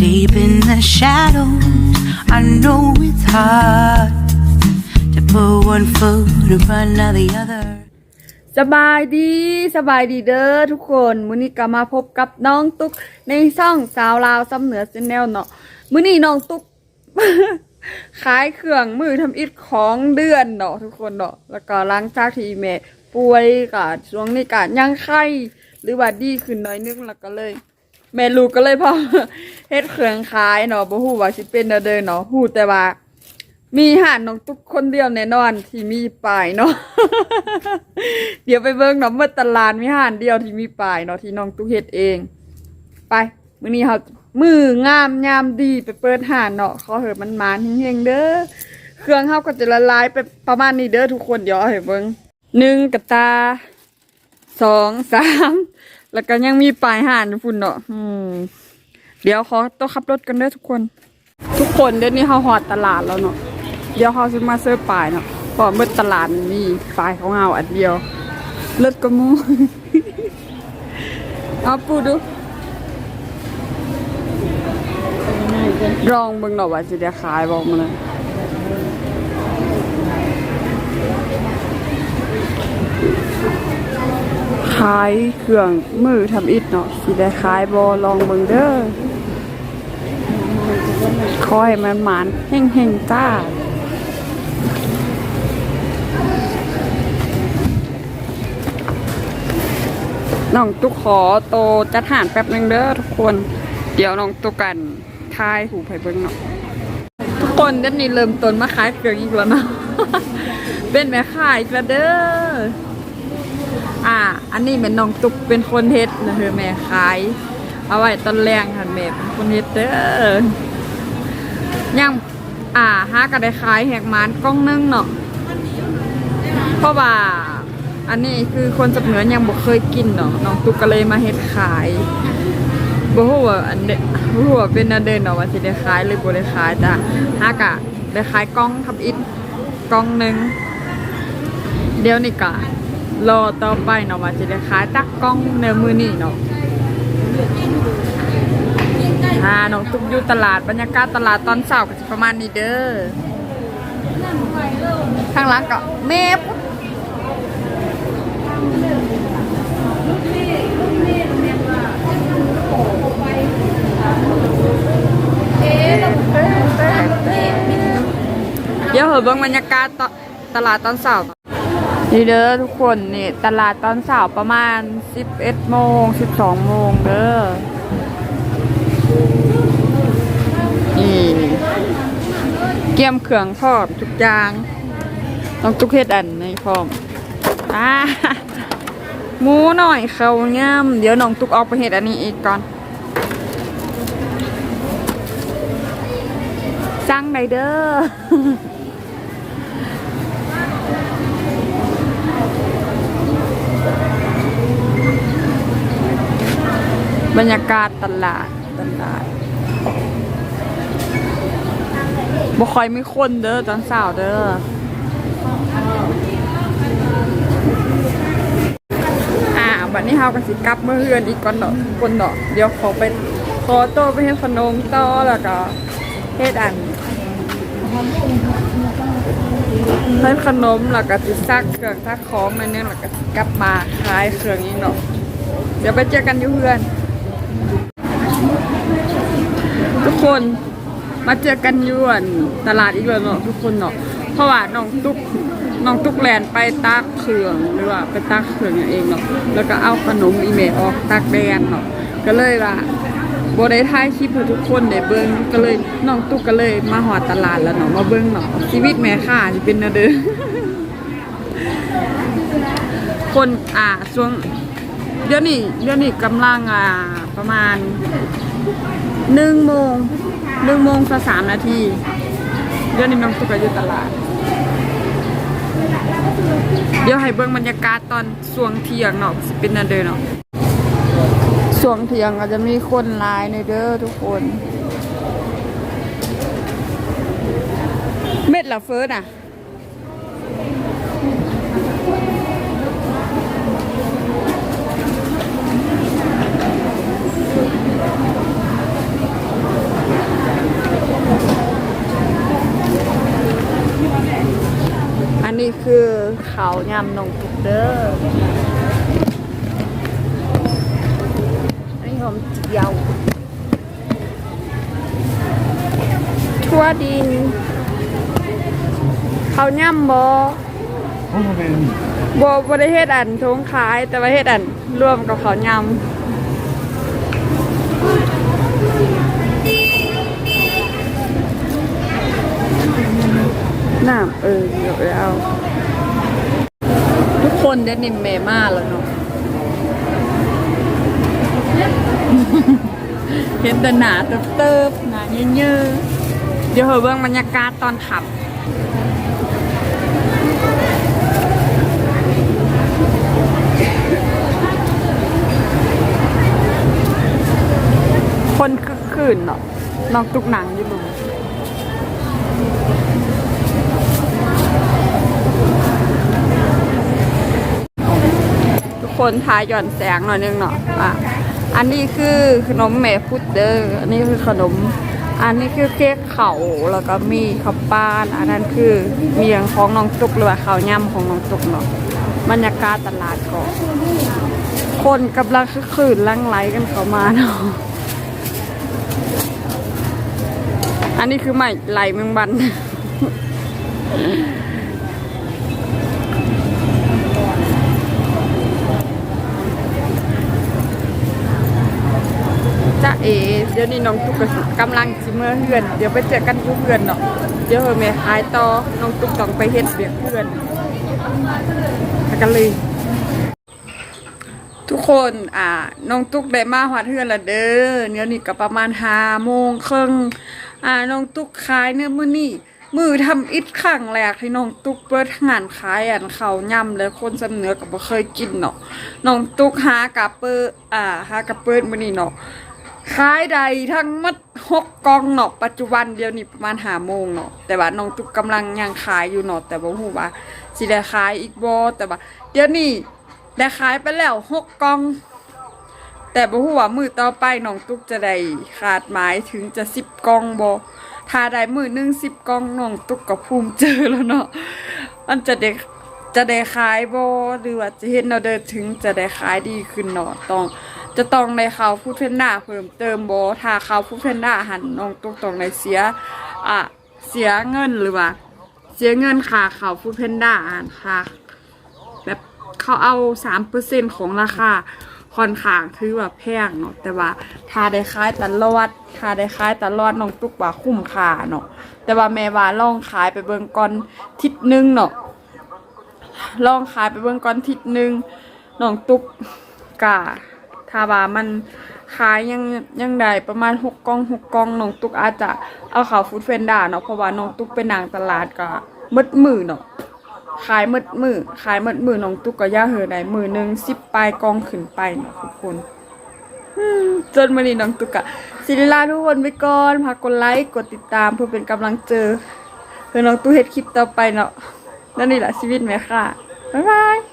Deep in the shadows, I know it's hard to put one foot in front of the other. สบายดีสบายดีเด้อทุกคนมื้อนี้ก็มาพบกับน้องตุ๊กในช่องสาวลาวซ้ำเหนือชแนลเนาะมื้อนี้น้องตุ๊ก ขายเครื่องมือทำอิฐของเดือนเนาะทุกคนเนาะแล้วก็ล้างจากที่แม่ป่วยก็ช่วงนี้ก็ยังไข้หรือว่าดีขึ้นน่อยนึงแล้วก็เลย แม่ลูกก็เลยพอเฮ็ดเครื่องขายเนาะบ่ฮู้ว่าสิเป็นเด้อเนาะฮู้แต่ว่า มีห่านน้องตุ๊กคนเดียวแน่นอนที่มีป้ายเนาะเดี๋ยวไปเบิ่งเนาะเมื่อตลาดมีห่านเดียวที่มีป้ายเนาะที่น้องตุ๊กเฮ็ดเอง ไปมื้อนี้เฮามืองามยามดีไปเปิดห่านเนาะขอเหิมันมานเฮงๆเด้อเครื่องเฮาก็จะละลายไปประมาณนี้เด้อทุกคนเดี๋ยวเอาให้เบิ่งหนึ่งกระตาสองสาม แล้วก็ยังมีปลายห่านอยู่พุ่นเนาะอืมเดี๋ยวขอตัวขับรถกันเด้อทุกคน ทุกคนเดี๋ยวนี้เฮาฮอดตลาดแล้วเนาะเดี๋ยวเขาจะมาเสิร์ปลายเนาะเพราะเมื่อตลาดมันมีปลายของเราอันเดียวเลิศกระมูเอาปูดูลองเบิ่งหน่อยว่าจะได้ขายบอกมาเลยขายเครื่องมือทำอิฐเนาะสิได้ขายบอลองเบิงเด้อคอยมันหมานเฮงๆจ้าน้องตุกขอโตจัดหารแป๊บหนึงเด้อทุกคน เดี๋ยวน้องตุกกันทายหูไผ่เบิ้งเนาะทุกคนเดี๋ยวนี้เริ่มต้นมาขายเครื่องอีกแล้วเนาะเป็นแม่ขายอีกแล้วเด้อ อ่า อันนี้เป็นน้องตุกเป็นคนเฮ็ดนะเธอแม่ขาย เอาไว้ตอนแรงค่ะแม่เป็นคนเฮ็ดเด้อยังอ่าหาก็ได้ขายแหกมานกล้องนึงเนาะเพราะว่าอันนี้คือคนสับเหนือยังบ่เคยกินเนาะน้องตุ๊กก็เลยมาเฮ็ดขายบ่ฮู้ว่าอันเดบ่ฮู้ว่าเป็นอันเดินเนาะว่าสิได้ขายหรือบ่ได้ขายแต่หากะได้ขายกล้องทับอิฐกล้องหนึงเดี๋ยวนี้ก็ รอต่อไปเนาะว่าสิได้ขายจักกล้องในมือนี้เนาะอ่าน้องตุ๊กอยู่ตลาดบรรยากาศตลาดตอนเช้าก็สิประมาณนี้เด้อข้างหลังก็แม่ปุ๊เดี๋ยวเหอะเบิ่งบรรยากาศตลาดตอนเช้า นี่เด้อทุกคนนี่ตลาดตอนเช้าประมาณ 11โมง 12โมงเด้อนี่เกียมเครื่องทอดทุกอย่างต้องทุกเฮ็ดอันในพร้อมอ่าหมูหน่อยเขาง่ามเดี๋ยวน้องตุกออกไปเฮ็ดอันนี้อีกก่อนสั่งได้เด้อ บรรยากาศตลาดตลาดบ่ค่อยมีคนเด้อตอนเช้าเด้ออ่าบัดนี้เฮาก็สิกลับเมื่อเฮือนอีกก่อนเนาะคนเนาะเดี๋ยวขอไปขอตัวไปเฮ็ดขนมต่อแล้วก็เฮ็ดอันเฮ็ดขนมแล้วก็สิซักเครื่องซักของนั่นนึงแล้วก็กลับมาขายเครื่องอีกเนาะเดี๋ยวไปเจอกันอยู่เฮือน ทุก คนมาเจอกันยวนตลาดอีกแล้วเนาะทุกคนเนาะเพราะว่าน้องตุ๊กน้องตุ๊กแลนไปตักเครื่องหรือว่าไปตักเครื่องอย่างเองเนาะแล้วก็เอาขนมอีเมลออกตักแดนเนาะก็เลยว่าโบได้ถ่ายคลิปทุกคนได้เบิ่งก็เลยน้องตุ๊กก็เลยมาหอดตลาดแล้วเนาะมาเบิ่งเนาะชีวิตแม่ค้าสิเป็นนวเด้อคนอ่าช่วงเดี๋ยวนี้เดี๋ยวนี้กำลังอ่าประมาณ หนึ่งโมงหนึ่งโมงสักสามนาทีเดี๋ยวนี้น้องตุ๊กอยู่ตลาด เดี๋ยวให้เบิ่งบรรยากาศตอนช่วงเที่ยงเนาะสิเป็นนั่นเด้อเนาะช่วงเที่ยงก็จะมีคนลายในเด้อทุกคน เม็ดละเฟิร์สอะ ยำนองตุกเด้ออันนี้หอมเจียวทั่วดิน เขาย่ำบ่เพระเป็นบ่บ่ได้เฮ็ดอันทงขาย แต่ว่าเฮ็ดอันร่วมกับเขาวยำน้ำเออเดี๋ยวเอา นเดนิมเมมาแล้วเนาะเห็นแต่หนาเติบๆหนาเยอะๆเดี๋ยวเหอเบิ่งบรรยากาศตอนขับคนคึกคืนเนาะน้องตุกหนังอยู่ลุง คนทายหย่อนแสงหน่อยนึงเนาะอะอันนี้คือขนมแม่พุดเดอร์อันนี้คือขนม อันนี้คือเค้กเขาแล้วก็มีข้าวป้าน อันนั้นคือเมียงของน้องตุกหรือว่าข้าวย่ำของน้องตุกเนาะบรรยากาศตลาดก่อนคนกำลังคือคืนลังไหลกันเข้ามาเนาะอันนี้คือใหม่ไหลเมืองบัน เอเดี๋ยวนี้น้องตุ๊กก็กำลังสิเมื่อเฮือน เดี๋ยวไปเจอกันอยุ่เฮือนเนาะเดี๋ยวเฮอแม่ขายต่อน้องตุ๊กต้องไปเฮ็ดเบียกเฮือนไปกันเลย ทุกคนอ่าน้องตุ๊กได้มาหอดเฮือนและเด้อเดี๋ยวนี้ก็ประมาณห้าโมงครึ่งอ่าน้องตุ๊กขายเนี่ยมื้อนี้มือทำอิดข้างแรกที่น้องตุ๊กเปิดงานขายอันเขาย่ำเลยคนสำเนือก็บ่เคยกินเนาะน้องตุ๊กหากะเปิดอ่าหากะเปิดมื้อนี้เนาะ ขายใดทั้งมัดหกกองเนาะปัจจุบันเดียวนี้ประมาณหาโมงเนาะแต่ว่าน้องตุ๊กกำลังยังขายอยู่เนาะแต่บ่ฮู้ว่าสิได้ขายอีกบ่แต่ว่าเดี๋ยวนี้ได้ขายไปแล้วหกกอง แต่บ่ฮู้ว่ามือต่อไปน้องตุ๊กจะได้ขาดหมายถึงจะสิบกองบ่ถ้าได้มือหนึ่งสิบกองน้องตุ๊กก็ภูมิเจอแล้วเนาะมันจะได้จะได้ขายบ่หรือว่าจะเห็นเราเดินถึงจะได้ขายดีขึ้นเนาะต้อง จะต้องได้ข่าวพูดเพนด้าเพิ่มเติมโบถ้าข่าวพูดเพนด้าหันน้องตุ๊กต้องได้เสียอะเสียเงินหรือว่า เสียเงินค่าข่าวพูดเพนด้าอ่านค่ะแบบเขาเอาสามเปอร์เซ็นของราคาค่อนข้างคือว่าแพงเนาะแต่ว่าถ้าได้ขายตลอดถ้าได้ขายตลอดน้องตุ๊กว่าคุ้มค่าเนาะแต่ว่าแม่ว่าลองขายไปเบิ่งก่อนทิศหนึงเนาะลองขายไปเบิ่งก่อนทิศหนึงน้องตุ๊กกะ ถ้าว่ามันขายยังยังได้ประมาณหกกล่องหกกล่องน้องตุ๊กอาจจะเอาข่าวฟูดเฟนด้าเนาะเพราะว่าน้องตุ๊กเป็นนางตลาดก็มืดมือเนาะขายหมดมือขายหมดมือน้องตุ๊กก็ย่าเหอได้มือหนึ่งสิบปลายกองขึ้นไปเนาะทุกคนจนมานีน้องตุ๊กอะศิริลาทุกคนไปก่อนพากกดไลค์กดติดตามเพื่อเป็นกำลังเจอเพื่อน้องตุ๊กเฮ็ดคลิปต่อไปเนาะแล้วนี่แหละชีวิตแม่ค่ะบ๊ายบาย